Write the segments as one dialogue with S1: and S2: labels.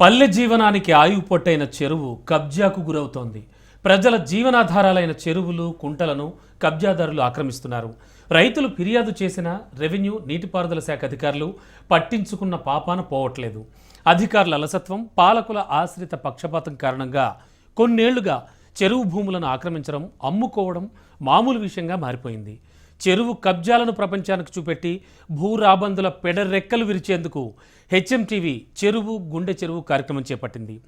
S1: పల్లె జీవనానికి ఆయువు పొట్టైన చెరువు కబ్జాకు గురవుతోంది. ప్రజల జీవనాధారాలైన చెరువులు కుంటలను కబ్జాదారులు ఆక్రమిస్తున్నారు. రైతులు ఫిర్యాదు చేసిన రెవెన్యూ నీటిపారుదల శాఖ అధికారులు పట్టించుకున్న పాపాన పోవట్లేదు. అధికారుల అలసత్వం పాలకుల ఆశ్రిత పక్షపాతం కారణంగా కొన్నేళ్ళుగా చెరువు భూములను ఆక్రమించడం అమ్ముకోవడం మామూలు విషయంగా మారిపోయింది. చెరువు కబ్జాలను ప్రపంచానికి చూపెట్టి భూ రాబందుల పెడరెక్కలు విరిచేందుకు హెచ్ఎంటీవీ చెరువు గుండె చెరువు కార్యక్రమం చేపట్టింది.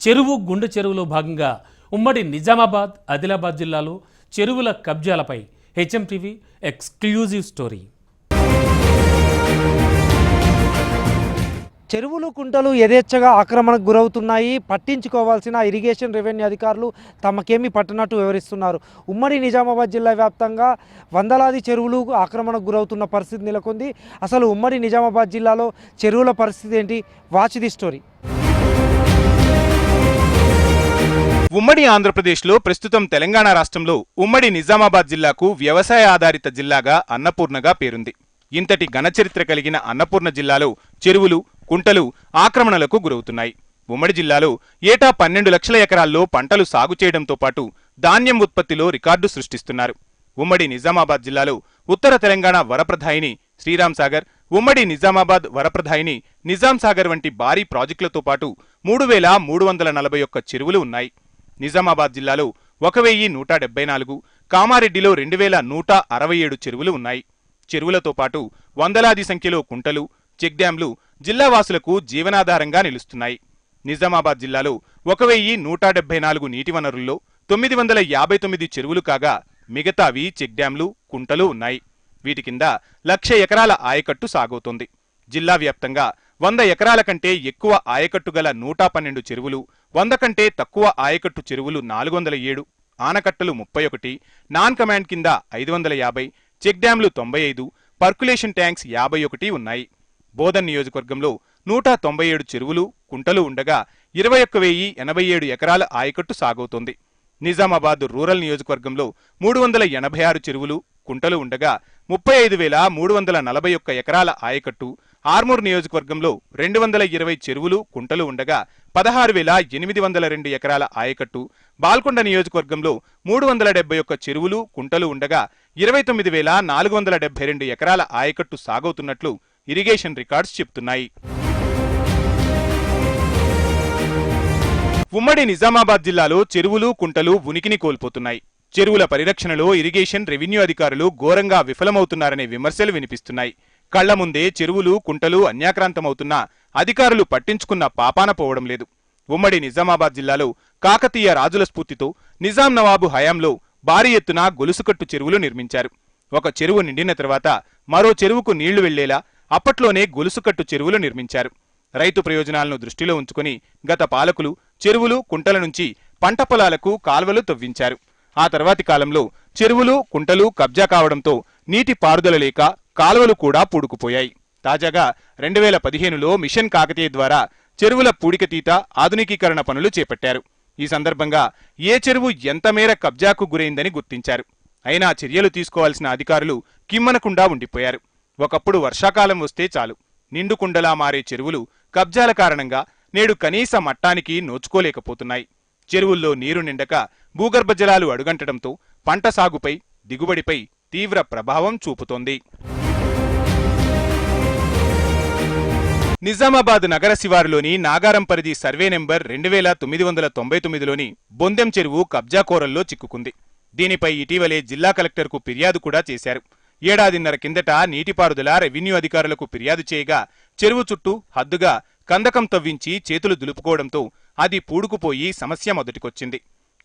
S1: చెరువు గుండె చెరువులో భాగంగా ఉమ్మడి నిజామాబాద్ ఆదిలాబాద్ జిల్లాలో చెరువుల కబ్జాలపై హెచ్ఎంటీవీ ఎక్స్క్లూజివ్ స్టోరీ.
S2: చెరువులు కుంటలు యథేచ్ఛగా ఆక్రమణకు గురవుతున్నాయి. పట్టించుకోవాల్సిన ఇరిగేషన్ రెవెన్యూ అధికారులు తమకేమీ పట్టనట్టు వివరిస్తున్నారు. ఉమ్మడి నిజామాబాద్ జిల్లా వ్యాప్తంగా వందలాది చెరువులు ఆక్రమణకు గురవుతున్న పరిస్థితి నెలకొంది. అసలు ఉమ్మడి నిజామాబాద్ జిల్లాలో చెరువుల పరిస్థితి ఏంటి? వాచ్ ది స్టోరీ
S3: ఉమ్మడి ఆంధ్రప్రదేశ్లో ప్రస్తుతం తెలంగాణ రాష్ట్రంలో ఉమ్మడి నిజామాబాద్ జిల్లాకు వ్యవసాయ ఆధారిత జిల్లాగా అన్నపూర్ణగా పేరుంది. ఇంతటి ఘనచరిత్ర కలిగిన అన్నపూర్ణ జిల్లాలో చెరువులు కుంటలు ఆక్రమణలకు గురవుతున్నాయి. ఉమ్మడి జిల్లాలో ఏటా పన్నెండు లక్షల ఎకరాల్లో పంటలు సాగు చేయడంతో పాటు ధాన్యం ఉత్పత్తిలో రికార్డు సృష్టిస్తున్నారు. ఉమ్మడి నిజామాబాద్ జిల్లాలో ఉత్తర తెలంగాణ వరప్రధాయిని శ్రీరామ్ సాగర్ ఉమ్మడి నిజామాబాద్ వరప్రధాయిని నిజాం సాగర్ వంటి భారీ ప్రాజెక్టులతో పాటు మూడు వేల మూడు వందల నలభై ఒక్క చెరువులు ఉన్నాయి. నిజామాబాద్ జిల్లాలో ఒక వెయ్యి నూట డెబ్బై నాలుగు కామారెడ్డిలో రెండు వేల నూట అరవై ఏడు చెరువులు ఉన్నాయి. చెరువులతో పాటు వందలాది సంఖ్యలో కుంటలు చెక్ డ్యాంలు జిల్లావాసులకు జీవనాధారంగా నిలుస్తున్నాయి. నిజామాబాద్ జిల్లాలో ఒక వెయ్యి నూట డెబ్బై నాలుగు నీటి వనరుల్లో తొమ్మిది వందల యాభై తొమ్మిది చెరువులు కాగా మిగతావి చెక్ డ్యాంలు కుంటలు ఉన్నాయి. వీటి కింద లక్ష ఎకరాల ఆయకట్టు సాగవుతోంది. జిల్లా వ్యాప్తంగా వంద ఎకరాల కంటే ఎక్కువ ఆయకట్టు గల నూట పన్నెండు చెరువులు వంద కంటే తక్కువ ఆయకట్టు చెరువులు నాలుగు వందల ఏడు ఆనకట్టలు ముప్పై ఒకటి నాన్ కమాండ్ కింద ఐదు వందల యాభై చెక్ డ్యాంలు తొంభై ఐదు పర్కులేషన్ ట్యాంక్స్ యాభై ఒకటి ఉన్నాయి. బోధన్ నియోజకవర్గంలో నూట తొంభై ఏడు చెరువులు కుంటలు ఉండగా ఇరవై ఒక్క వెయ్యి ఎనభై ఏడు ఎకరాల ఆయకట్టు సాగవుతోంది. నిజామాబాద్ రూరల్ నియోజకవర్గంలో మూడు వందల ఎనభై ఆరు చెరువులు కుంటలు ఉండగా ముప్పై ఐదు వేల మూడు వందల నలభై ఒక్క ఎకరాల ఆయకట్టు. ఆర్మూర్ నియోజకవర్గంలో రెండు వందల ఇరవై చెరువులు కుంటలు ఉండగా పదహారు వేల ఎనిమిది వందల రెండు ఎకరాల ఆయకట్టు. బాల్కొండ నియోజకవర్గంలో మూడు వందల డెబ్బై ఒక్క చెరువులు కుంటలు ఉండగా ఇరవై తొమ్మిది వేల నాలుగు వందల డెబ్బై రెండు ఎకరాల ఆయకట్టు సాగవుతున్నట్లు ఇరిగేషన్ రికార్డ్స్ చెప్తున్నాయి. ఉమ్మడి నిజామాబాద్ జిల్లాలో చెరువులు కుంటలు ఉనికిని కోల్పోతున్నాయి. చెరువుల పరిరక్షణలో ఇరిగేషన్ రెవెన్యూ అధికారులు ఘోరంగా విఫలమవుతున్నారనే విమర్శలు వినిపిస్తున్నాయి. కళ్ళ ముందే చెరువులు కుంటలు అన్యాక్రాంతమవుతున్నా అధికారులు పట్టించుకున్న పాపాన పోవడం లేదు. ఉమ్మడి నిజామాబాద్ జిల్లాలో కాకతీయ రాజుల స్ఫూర్తితో నిజాం నవాబు హయాంలో భారీ ఎత్తున గొలుసుకట్టు చెరువులు నిర్మించారు. ఒక చెరువు నిండిన తర్వాత మరో చెరువుకు నీళ్ళు వెళ్ళేలా అప్పట్లోనే గొలుసుకట్టు చెరువులు నిర్మించారు. రైతు ప్రయోజనాలను దృష్టిలో ఉంచుకుని గత పాలకులు చెరువులు కుంటల నుంచి పంట పొలాలకు కాల్వలు తవ్వించారు. ఆ తర్వాతి కాలంలో చెరువులు కుంటలు కబ్జా కావడంతో నీటి పారుదల లేక కాలువలు కూడా పూడుకుపోయాయి. తాజాగా రెండు వేల పదిహేనులో మిషన్ కాకతీయ ద్వారా చెరువుల పూడికతీత ఆధునికీకరణ పనులు చేపట్టారు. ఈ సందర్భంగా ఏ చెరువు ఎంత మేర కబ్జాకు గురైందని గుర్తించారు. అయినా చర్యలు తీసుకోవాల్సిన అధికారులు కిమ్మనకుండా ఉండిపోయారు. ఒకప్పుడు వర్షాకాలం వస్తే చాలు. నిండుకుండలా మారే చెరువులు కబ్జాల కారణంగా నేడు కనీస మట్టానికి నోచుకోలేకపోతున్నాయి. చెరువుల్లో నీరు నిండక భూగర్భ జలాలు అడుగంటడంతో పంట సాగుపై దిగుబడిపై తీవ్ర ప్రభావం చూపుతోంది. నిజామాబాద్ నగర శివారులోని నాగారం పరిధి సర్వే నెంబర్ రెండు వేల తొమ్మిది వందల తొంభై తొమ్మిదిలోని బొందెం చెరువు కబ్జాకోరల్లో చిక్కుకుంది. దీనిపై ఇటీవలే జిల్లా కలెక్టర్కు ఫిర్యాదు కూడా చేశారు. ఏడాదిన్నర కిందట నీటిపారుదల రెవెన్యూ అధికారులకు ఫిర్యాదు చేయగా చెరువు చుట్టూ హద్దుగా కందకం తవ్వించి చేతులు దులుపుకోవడంతో అది పూడుకుపోయి సమస్య మొదటికొచ్చింది.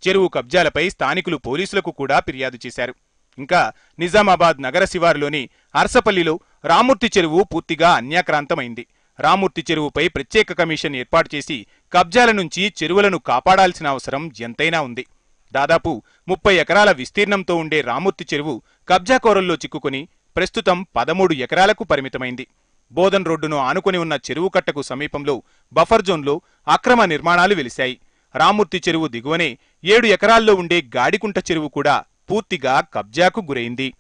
S3: చెరువు కబ్జాలపై స్థానికులు పోలీసులకు కూడా ఫిర్యాదు చేశారు. ఇంకా నిజామాబాద్ నగర శివారులోని అరసపల్లిలో రామూర్తి చెరువు పూర్తిగా అన్యాక్రాంతమైంది. రామూర్తి చెరువుపై ప్రత్యేక కమిషన్ ఏర్పాటు చేసి కబ్జాల నుంచి చెరువులను కాపాడాల్సిన అవసరం ఎంతైనా ఉంది. దాదాపు ముప్పై ఎకరాల విస్తీర్ణంతో ఉండే రామూర్తి చెరువు కబ్జాకోరల్లో చిక్కుకుని ప్రస్తుతం పదమూడు ఎకరాలకు పరిమితమైంది. బోధన్ రోడ్డును ఆనుకుని ఉన్న చెరువు కట్టకు సమీపంలో బఫర్ జోన్లో అక్రమ నిర్మాణాలు వెలిశాయి. రామూర్తి చెరువు దిగువనే ఏడు ఎకరాల్లో ఉండే గాడికుంట చెరువు కూడా పూర్తిగా కబ్జాకు గురైంది.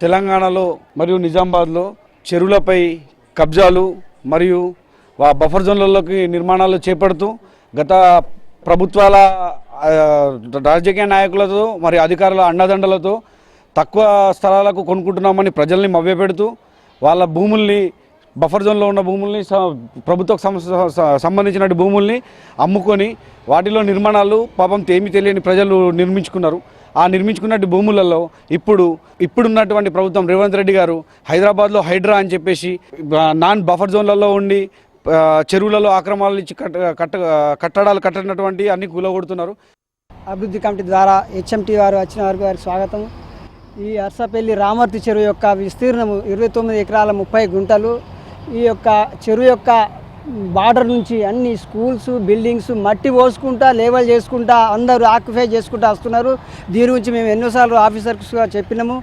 S4: తెలంగాణలో మరియు నిజామాబాద్లో చెరువులపై కబ్జాలు మరియు వా- బఫర్ జోన్లలోకి నిర్మాణాలు చేపడుతూ గత ప్రభుత్వాల రాజకీయ నాయకులతో మరి అధికారుల అండదండలతో తక్కువ స్థలాలకు కొనుక్కుంటున్నామని ప్రజల్ని మభ్యపెడుతూ వాళ్ళ భూముల్ని బఫర్ జోన్లో ఉన్న భూముల్ని స- ప్రభుత్వకు సం- సంబంధించిన భూముల్ని అమ్ముకొని వాటిలో నిర్మాణాలు పాపం తేమి తెలియని ప్రజలు నిర్మించుకున్నారు. ఆ నిర్మించుకున్న భూములలో ఇప్పుడు ఇప్పుడున్నటువంటి ప్రభుత్వం రేవంత్ రెడ్డి గారు హైదరాబాద్లో హైడ్రా అని చెప్పేసి నాన్ బఫర్ జోన్లలో ఉండి చెరువులలో ఆక్రమాలు ఇచ్చి కట్ట కట్ట కట్టడాలు కట్టినటువంటి అన్ని కూలగొడుతున్నారు.
S5: అభివృద్ధి కమిటీ ద్వారా హెచ్ఎంటీ వారు వచ్చిన వారికి వారికి స్వాగతం. ఈ అర్సపల్లి రామర్తి చెరువు యొక్క విస్తీర్ణము ఇరవై తొమ్మిది ఎకరాల ముప్పై గుంటలు. ఈ యొక్క చెరువు యొక్క బార్డర్ నుంచి అన్ని స్కూల్స్ బిల్డింగ్స్ మట్టి పోసుకుంటా లేవల్ చేసుకుంటా అందరూ ఆక్యుపై చేసుకుంటా వస్తున్నారు. దీని గురించి మేము ఎన్నోసార్లు ఆఫీసర్స్గా చెప్పినాము.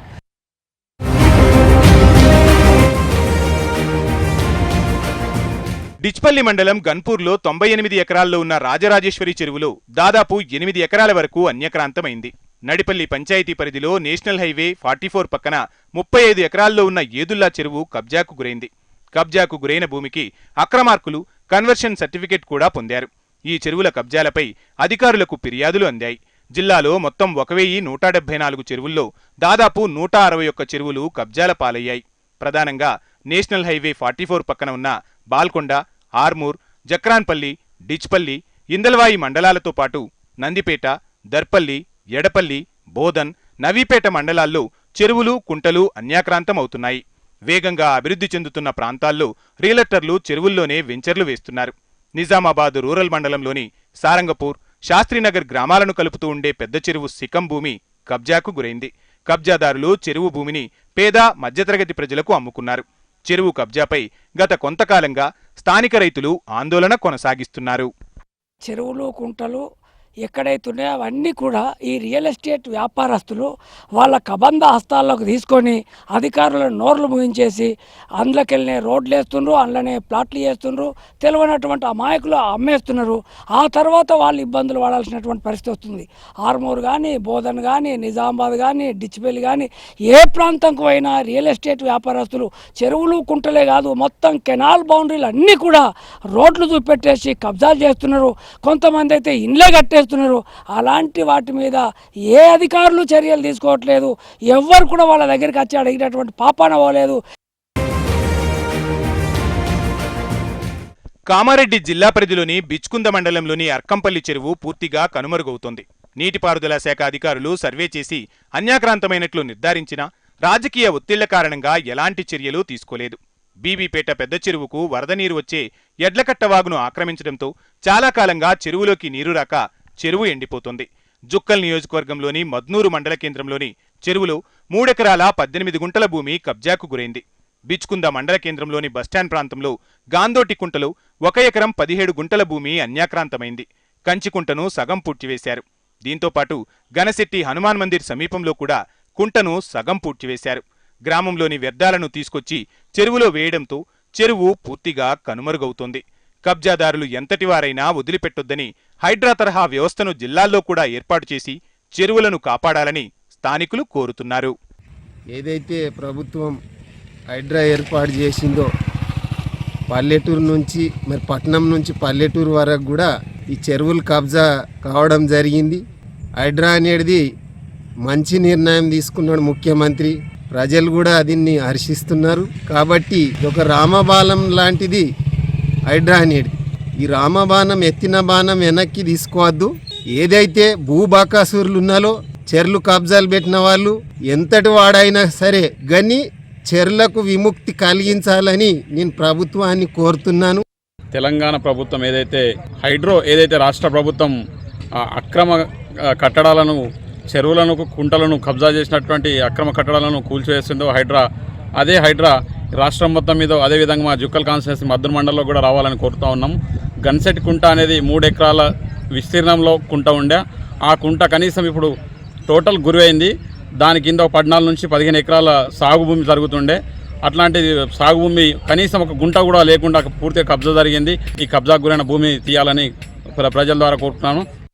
S3: డిచ్పల్లి మండలం గన్పూర్లో తొంభై ఎనిమిది ఎకరాల్లో ఉన్న రాజరాజేశ్వరి చెరువులో దాదాపు ఎనిమిది ఎకరాల వరకు అన్యక్రాంతమైంది. నడిపల్లి పంచాయతీ పరిధిలో నేషనల్ హైవే ఫార్టీ ఫోర్ పక్కన ముప్పై ఐదు ఎకరాల్లో ఉన్న ఏదుల్లా చెరువు కబ్జాకు గురైంది. కబ్జాకు గురైన భూమికి అక్రమార్కులు కన్వర్షన్ సర్టిఫికెట్ కూడా పొందారు. ఈ చెరువుల కబ్జాలపై అధికారులకు ఫిర్యాదులు అందాయి. జిల్లాలో మొత్తం ఒక వెయ్యి నూట డెబ్బై నాలుగు చెరువుల్లో దాదాపు నూట అరవై ఒక్క చెరువులు కబ్జాల పాలయ్యాయి. ప్రధానంగా నేషనల్ హైవే ఫార్టీ ఫోర్ పక్కన ఉన్న బాల్కొండ ఆర్మూర్ జక్రాన్పల్లి డిచ్పల్లి ఇందల్వాయి మండలాలతో పాటు నందిపేట దర్పల్లి ఎడపల్లి బోధన్ నవీపేట మండలాల్లో చెరువులు కుంటలు అన్యాక్రాంతం అవుతున్నాయి వేగంగా అభివృద్ధి చెందుతున్న ప్రాంతాల్లో రియలటర్లు చెరువుల్లోనే వెంచర్లు వేస్తున్నారు. నిజామాబాద్ రూరల్ మండలంలోని సారంగపూర్ శాస్త్రీనగర్ గ్రామాలను కలుపుతూ ఉండే పెద్ద చెరువు సికం భూమి కబ్జాకు గురైంది. కబ్జాదారులు చెరువు భూమిని పేద మధ్యతరగతి ప్రజలకు అమ్ముకున్నారు. చెరువు కబ్జాపై గత కొంతకాలంగా స్థానిక రైతులు ఆందోళన కొనసాగిస్తున్నారు.
S6: చెరువులు కుంటలు ఎక్కడైతే ఉన్నాయో అవన్నీ కూడా ఈ రియల్ ఎస్టేట్ వ్యాపారస్తులు వాళ్ళ కబంధ హస్తాల్లోకి తీసుకొని అధికారులను నోర్లు ముగించేసి అందులోకెళ్ళినే రోడ్లు వేస్తుండ్రు అందులోనే ప్లాట్లు వేస్తుండ్రు తెలివైనటువంటి అమాయకులు అమ్మేస్తున్నారు. ఆ తర్వాత వాళ్ళు ఇబ్బందులు పడాల్సినటువంటి పరిస్థితి వస్తుంది. ఆర్మూర్ కానీ బోధన్ కానీ నిజామాబాద్ కానీ డిచ్బెల్ కానీ ఏ ప్రాంతంకు అయినా రియల్ ఎస్టేట్ వ్యాపారస్తులు చెరువులు కుంటలే కాదు మొత్తం కెనాల్ బౌండరీలు అన్నీ కూడా రోడ్లు చూపెట్టేసి కబ్జాలు చేస్తున్నారు. కొంతమంది అయితే ఇండ్లే కట్టేస్తున్నారు. అలాంటి వాటి మీద ఏ అధికారులు చర్యలు తీసుకోవట్లేదు. ఎవ్వరు కూడా వాళ్ళ దగ్గరికి వచ్చి అడిగినటువంటి పాపాన పోలేదు.
S3: కామారెడ్డి జిల్లా పరిధిలోని బిచ్కుంద మండలంలోని అర్కంపల్లి చెరువు పూర్తిగా కనుమరుగవుతోంది. నీటిపారుదల శాఖ అధికారులు సర్వే చేసి అన్యాక్రాంతమైనట్లు నిర్ధారించినా రాజకీయ ఒత్తిళ్ళ కారణంగా ఎలాంటి చర్యలు తీసుకోలేదు. బీబీపేట పెద్ద చెరువుకు వరద నీరు వచ్చే ఎడ్లకట్టవాగును ఆక్రమించడంతో చాలా కాలంగా చెరువులోకి నీరు రాక చెరువు ఎండిపోతోంది. జుక్కల్ నియోజకవర్గంలోని మద్నూరు మండల కేంద్రంలోని చెరువులో మూడెకరాల పద్దెనిమిది గుంటల భూమి కబ్జాకు గురైంది. బిచ్కుంద మండల కేంద్రంలోని బస్టాండ్ ప్రాంతంలో గాందోటి కుంటలో ఒక ఎకరం పదిహేడు గుంటల భూమి అన్యాక్రాంతమైంది. కంచికుంటను సగం పూడ్చివేశారు. దీంతో పాటు గనశెట్టి హనుమాన్ మందిర్ సమీపంలో కూడా కుంటను సగం పూడ్చివేశారు. గ్రామంలోని వ్యర్థాలను తీసుకొచ్చి చెరువులో వేయడంతో చెరువు పూర్తిగా కనుమరుగవుతోంది. కబ్జాదారులు ఎంతటివారైనా వదిలిపెట్టొద్దని హైడ్రా తరహా వ్యవస్థను జిల్లాల్లో కూడా ఏర్పాటు చేసి చెరువులను కాపాడాలని స్థానికులు కోరుతున్నారు.
S7: ఏదైతే ప్రభుత్వం హైడ్రా ఏర్పాటు చేసిందో పల్లెటూరు నుంచి మరి పట్టణం నుంచి పల్లెటూరు వరకు కూడా ఈ చెరువులు కబ్జా కావడం జరిగింది. హైడ్రా అనేది మంచి నిర్ణయం తీసుకున్నాడు ముఖ్యమంత్రి. ప్రజలు కూడా దీన్ని హర్షిస్తున్నారు. కాబట్టి ఒక రామబాలం లాంటిది. హైడ్రా ఈ రామబాణం ఎత్తిన బాణం వెనక్కి తీసుకోవద్దు. ఏదైతే భూబాకాసురులు ఉన్నాలో చెర్లు కబ్జాలు పెట్టిన వాళ్ళు ఎంతటి వాడైనా సరే గని చెర్లకు విముక్తి కలిగించాలని నేను ప్రభుత్వాన్ని కోరుతున్నాను.
S8: తెలంగాణ ప్రభుత్వం ఏదైతే హైడ్రో ఏదైతే రాష్ట్ర ప్రభుత్వం అక్రమ కట్టడాలను చెరువులను కుంటలను కబ్జా చేసినటువంటి అక్రమ కట్టడాలను కూల్చివేస్తుందో హైడ్రా అదే హైడ్రా రాష్ట్రం మొత్తం మీద అదేవిధంగా మా జుక్కల్ కాన్స్టిట్యూన్సీ మద్దూరు మండలంలో కూడా రావాలని కోరుతా ఉన్నాం. గన్సెట్ కుంట అనేది మూడు ఎకరాల విస్తీర్ణంలో కుంట ఉండే. ఆ కుంట కనీసం ఇప్పుడు టోటల్ గురైంది దాని కింద ఒక పద్నాలుగు నుంచి పదిహేను ఎకరాల సాగు భూమి జరుగుతుండే. అట్లాంటి సాగు భూమి కనీసం ఒక గుంట కూడా లేకుండా పూర్తిగా కబ్జా జరిగింది. ఈ కబ్జాకు గురైన భూమి తీయాలని ప్ర- ప్రజల ద్వారా కోరుతున్నాను.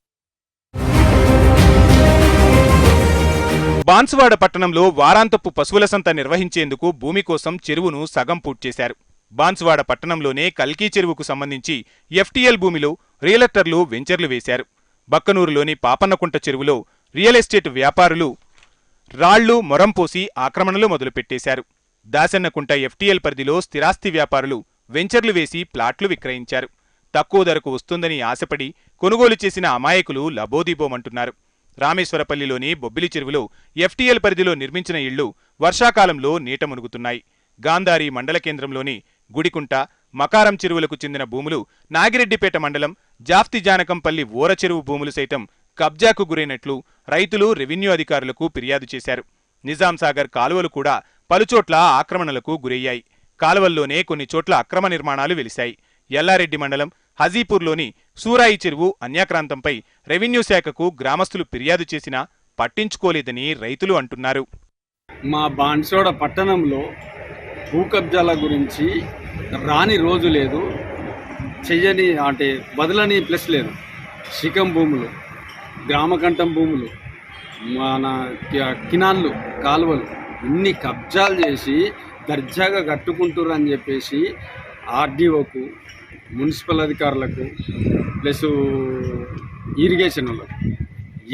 S3: బాన్సువాడ పట్టణంలో వారాంతపు పశువుల సంత నిర్వహించేందుకు భూమి కోసం చెరువును సగం పూడ్చేశారు బాన్సువాడ పట్టణంలోనే కల్కీ చెరువుకు సంబంధించి ఎఫ్టీఎల్ భూమిలో రియలెక్టర్లు వెంచర్లు వేశారు. బక్కనూరులోని పాపన్నకుంట చెరువులో రియల్ ఎస్టేట్ వ్యాపారులు రాళ్ళు మొరం పోసి ఆక్రమణలు మొదలుపెట్టేశారు. దాసన్నకుంట ఎఫ్టీఎల్ పరిధిలో స్థిరాస్తి వ్యాపారులు వెంచర్లు వేసి ప్లాట్లు విక్రయించారు. తక్కువ ధరకు వస్తుందని ఆశపడి కొనుగోలు చేసిన అమాయకులు లబోదీబోమంటున్నారు. రామేశ్వరపల్లిలోని బొబ్బిలి చెరువులో ఎఫ్టీఎల్ పరిధిలో నిర్మించిన ఇళ్ళు వర్షాకాలంలో నీట మునుగుతున్నాయి. గాంధారి మండల కేంద్రంలోని గుడికుంట మకారం చెరువులకు చెందిన భూములు నాగిరెడ్డిపేట మండలం జాఫ్తిజానకంపల్లి జానకంపల్లి చెరువు భూములు సైతం కబ్జాకు గురైనట్లు రైతులు రెవెన్యూ అధికారులకు ఫిర్యాదు చేశారు. నిజాం సాగర్ కాలువలు కూడా పలుచోట్ల ఆక్రమణలకు గురయ్యాయి. కాలువల్లోనే కొన్ని చోట్ల అక్రమ నిర్మాణాలు వెలిశాయి. ఎల్లారెడ్డి మండలం హజీపూర్లోని సూరాయి చెరువు అన్యాక్రాంతంపై రెవెన్యూ శాఖకు గ్రామస్తులు ఫిర్యాదు చేసినా పట్టించుకోలేదని రైతులు అంటున్నారు.
S9: మా బాన్సోడ పట్టణంలో భూ కబ్జాల గురించి రాని రోజు లేదు. చెయ్యని అంటే బదులని ప్లస్ లేదు. శిఖం భూములు గ్రామకంఠం భూములు మన కినాన్లు కాలువలు ఇన్ని కబ్జాలు చేసి దర్జాగా కట్టుకుంటుర్రు అని చెప్పేసి ఆర్డీఓకు మున్సిపల్ అధికారులకు ప్లస్ ఇరిగేషన్ వాళ్ళకు.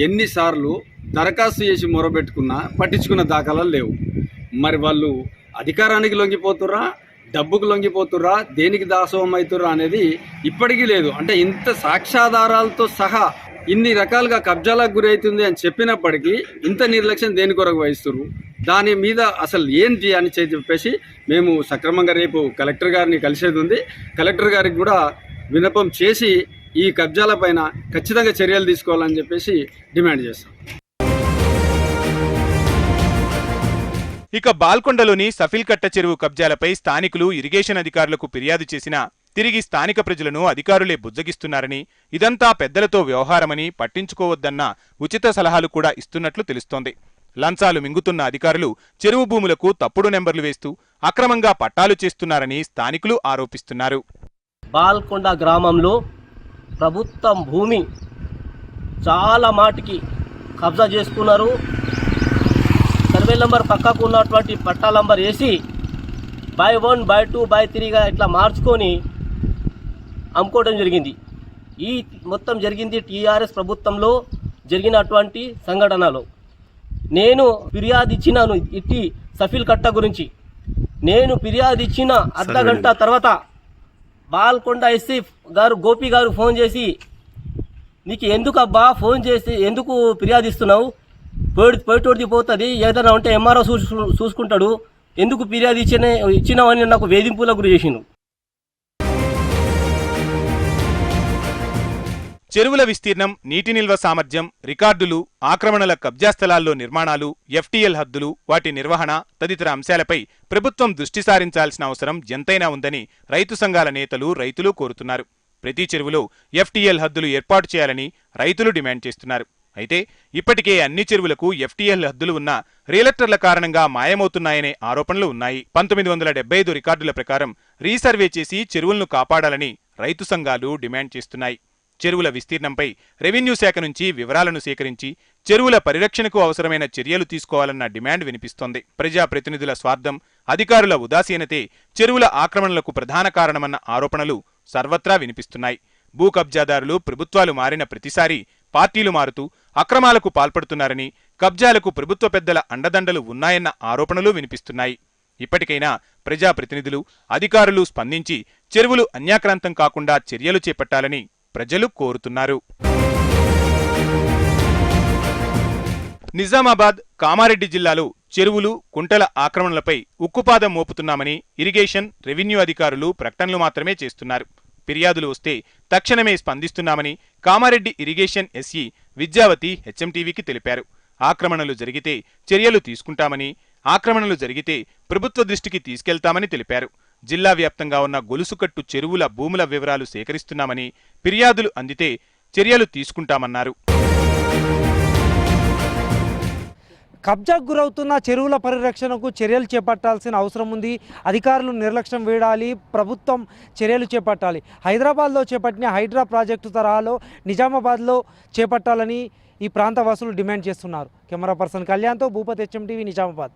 S9: ఎన్నిసార్లు దరఖాస్తు చేసి మొరబెట్టుకున్నా పట్టించుకున్న దాఖలాలు లేవు. మరి వాళ్ళు అధికారానికి లొంగిపోతుర్రా డబ్బుకు లొంగిపోతుర్రా దేనికి దాసోహం అవుతుర్రా అనేది ఇప్పటికీ లేదు. అంటే ఇంత సాక్ష్యాధారాలతో సహా ఇన్ని రకాలుగా కబ్జాలకు గురవుతుంది అని చెప్పినప్పటికీ ఇంత నిర్లక్ష్యం దేని కొరకు వహిస్తున్నారు దాని మీద అసలు ఏంటి అని చెప్పేసి మేము సక్రమంగా రేపు కలెక్టర్ గారిని కలిసేది ఉంది. కలెక్టర్ గారికి కూడా వినపం చేసి ఈ కబ్జాల పైన ఖచ్చితంగా చర్యలు తీసుకోవాలని చెప్పేసి డిమాండ్ చేస్తాం.
S3: ఇక బాల్కొండలోని సఫిల్కట్ట చెరువు కబ్జాలపై స్థానికులు ఇరిగేషన్ అధికారులకు ఫిర్యాదు చేసినా తిరిగి స్థానిక ప్రజలను అధికారులే బుజ్జగిస్తున్నారని ఇదంతా పెద్దలతో వ్యవహారమని పట్టించుకోవద్దన్న ఉచిత సలహాలు కూడా ఇస్తున్నట్లు తెలుస్తోంది. లంచాలు మింగుతున్న అధికారులు చెరువు భూములకు తప్పుడు నెంబర్లు వేస్తూ అక్రమంగా పట్టాలు చేస్తున్నారని స్థానికులు ఆరోపిస్తున్నారు.
S10: బాల్కొండ గ్రామంలో ప్రభుత్వం భూమి చాలా మాటికి కబ్జా చేసుకున్నారు. సర్వే నంబర్ పక్కకు ఉన్నటువంటి పట్టా నంబర్ వేసి by one by two by త్రీగా ఇట్లా మార్చుకొని అమ్ముకోవడం జరిగింది. ఈ మొత్తం జరిగింది టీఆర్ఎస్ ప్రభుత్వంలో జరిగినటువంటి సంఘటనలో. నేను ఫిర్యాదు ఇచ్చినాను ఇట్టి సఫిల్ కట్ట గురించి. నేను ఫిర్యాదు ఇచ్చిన అర్ధ గంట తర్వాత బాల్కొండ ఎస్సీ గారు గోపి గారు ఫోన్ చేసి నీకు ఎందుకు అబ్బా ఫోన్ చేసి ఎందుకు ఫిర్యాదు ఇస్తున్నావు పోయి పోయేటోడిది పోతుంది ఏదైనా ఉంటే ఎంఆర్ఓ చూసు చూసుకుంటాడు. ఎందుకు ఫిర్యాదు ఇచ్చిన ఇచ్చినావని నాకు వేధింపులకు గురి చేసిండు.
S3: చెరువుల విస్తీర్ణం నీటి నిల్వ సామర్థ్యం రికార్డులు ఆక్రమణల కబ్జా స్థలాల్లో నిర్మాణాలు ఎఫ్టీఎల్ హద్దులు వాటి నిర్వహణ తదితర అంశాలపై ప్రభుత్వం దృష్టి సారించాల్సిన అవసరం ఎంతైనా ఉందని రైతు సంఘాల నేతలు రైతులు కోరుతున్నారు. ప్రతి చెరువులో ఎఫ్టీఎల్ హద్దులు ఏర్పాటు చేయాలని రైతులు డిమాండ్ చేస్తున్నారు. అయితే ఇప్పటికే అన్ని చెరువులకు ఎఫ్టీఎల్ హద్దులు ఉన్న రియలెక్టర్ల కారణంగా మాయమవుతున్నాయనే ఆరోపణలు ఉన్నాయి. పంతొమ్మిది వందల డెబ్బై ఐదు రికార్డుల ప్రకారం రీసర్వే చేసి చెరువులను కాపాడాలని రైతు సంఘాలు డిమాండ్ చేస్తున్నాయి. చెరువుల విస్తీర్ణంపై రెవెన్యూ శాఖ నుంచి వివరాలను సేకరించి చెరువుల పరిరక్షణకు అవసరమైన చర్యలు తీసుకోవాలన్న డిమాండ్ వినిపిస్తోంది. ప్రజాప్రతినిధుల స్వార్థం అధికారుల ఉదాసీనతే చెరువుల ఆక్రమణలకు ప్రధాన కారణమన్న ఆరోపణలు సర్వత్రా వినిపిస్తున్నాయి. భూ కబ్జాదారులు ప్రభుత్వాలు మారిన ప్రతిసారి పార్టీలు మారుతూ అక్రమాలకు పాల్పడుతున్నారని కబ్జాలకు ప్రభుత్వ పెద్దల అండదండలు ఉన్నాయన్న ఆరోపణలు వినిపిస్తున్నాయి. ఇప్పటికైనా ప్రజాప్రతినిధులు అధికారులు స్పందించి చెరువులు అన్యాక్రాంతం కాకుండా చర్యలు చేపట్టాలని ప్రజలు కోరుతున్నారు. నిజామాబాద్ కామారెడ్డి జిల్లాలో చెరువులు కుంటల ఆక్రమణలపై ఉక్కుపాదం మోపుతున్నామని ఇరిగేషన్ రెవెన్యూ అధికారులు ప్రకటనలు మాత్రమే చేస్తున్నారు. ఫిర్యాదులు వస్తే తక్షణమే స్పందిస్తున్నామని కామారెడ్డి ఇరిగేషన్ ఎస్ఈ విద్యావతి హెచ్ఎంటీవీకి తెలిపారు. ఆక్రమణలు జరిగితే చర్యలు తీసుకుంటామని ఆక్రమణలు జరిగితే ప్రభుత్వ దృష్టికి తీసుకెళ్తామని తెలిపారు. జిల్లా వ్యాప్తంగా ఉన్న గొలుసుకట్టు చెరువుల భూముల వివరాలు సేకరిస్తున్నామని ఫిర్యాదులు అందితే చర్యలు తీసుకుంటామన్నారు.
S2: కబ్జాకు గురవుతున్న చెరువుల పరిరక్షణకు చర్యలు చేపట్టాల్సిన అవసరం ఉంది. అధికారులు నిర్లక్ష్యం వేడాలి. ప్రభుత్వం చర్యలు చేపట్టాలి. హైదరాబాద్లో చేపట్టిన హైడ్రా ప్రాజెక్టు తరహాలో నిజామాబాద్లో చేపట్టాలని ఈ ప్రాంత వాసులు డిమాండ్ చేస్తున్నారు. కెమెరా పర్సన్ కళ్యాణ్తో భూపతి హెచ్ఎం టీవీ నిజామాబాద్.